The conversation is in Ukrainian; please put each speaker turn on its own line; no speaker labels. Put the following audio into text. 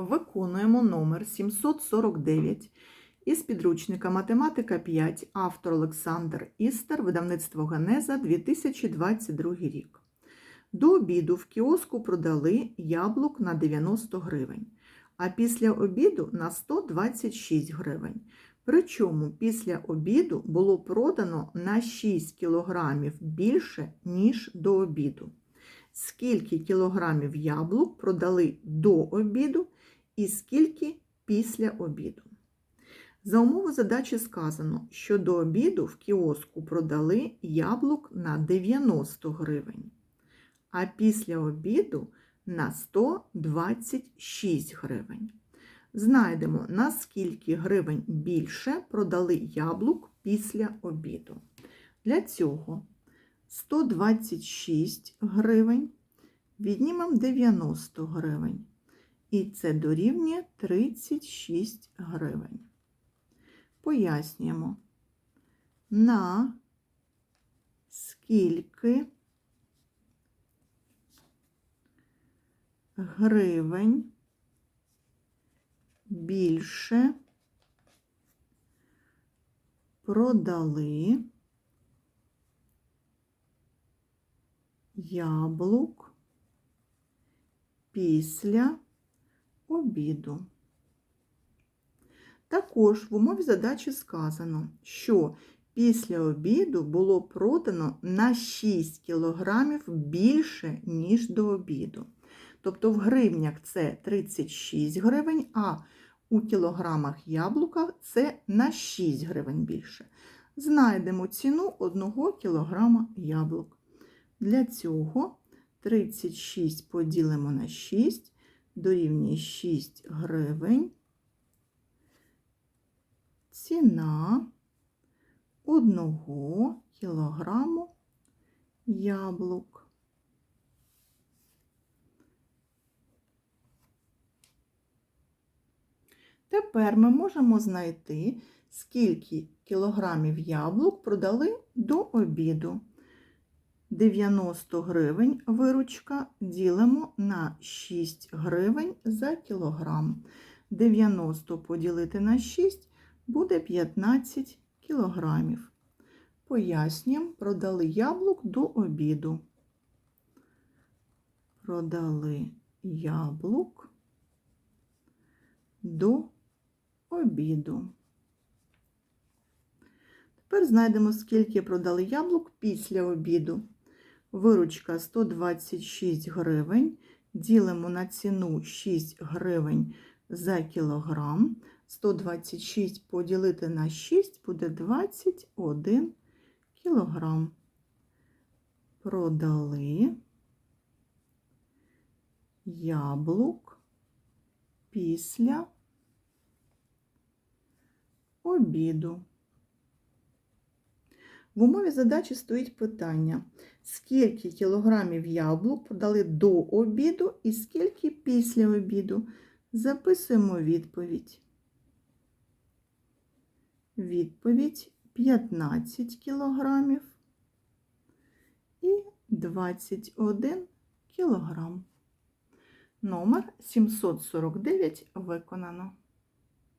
Виконуємо номер 749 із підручника Математика 5, автор Олександр Істер, видавництво Генеза, 2022 рік. До обіду в кіоску продали яблук на 90 гривень, а після обіду на 126 гривень. Причому після обіду було продано на 6 кілограмів більше, ніж до обіду. Скільки кілограмів яблук продали до обіду і скільки після обіду? За умови задачі сказано, що до обіду в кіоску продали яблук на 90 гривень, а після обіду на 126 гривень. Знайдемо, на скільки гривень більше продали яблук після обіду. Для цього 126 гривень віднімемо 90 гривень. І це дорівнює 36 гривень. Пояснюємо, на скільки гривень більше продали яблук після обіду. Також в умові задачі сказано, що після обіду було продано на 6 кг більше, ніж до обіду. Тобто в гривнях це 36 гривень, а у кілограмах яблука це на 6 гривень більше. Знайдемо ціну 1 кг яблук. Для цього 36 поділимо на 6, дорівнює 6 гривень. Ціна 1 кілограму яблук. Тепер ми можемо знайти, скільки кілограмів яблук продали до обіду. 90 гривень виручка ділимо на 6 гривень за кілограм. 90 поділити на 6 буде 15 кілограмів. Пояснюємо, продали яблук до обіду. Продали яблук до обіду. Тепер знайдемо, скільки продали яблук після обіду. Виручка 126 гривень. Ділимо на ціну 6 гривень за кілограм. 126 поділити на 6 буде 21 кілограм. Продали яблук після обіду. В умові задачі стоїть питання, скільки кілограмів яблук продали до обіду і скільки після обіду. Записуємо відповідь. Відповідь 15 кілограмів і 21 кілограм. Номер 749 виконано.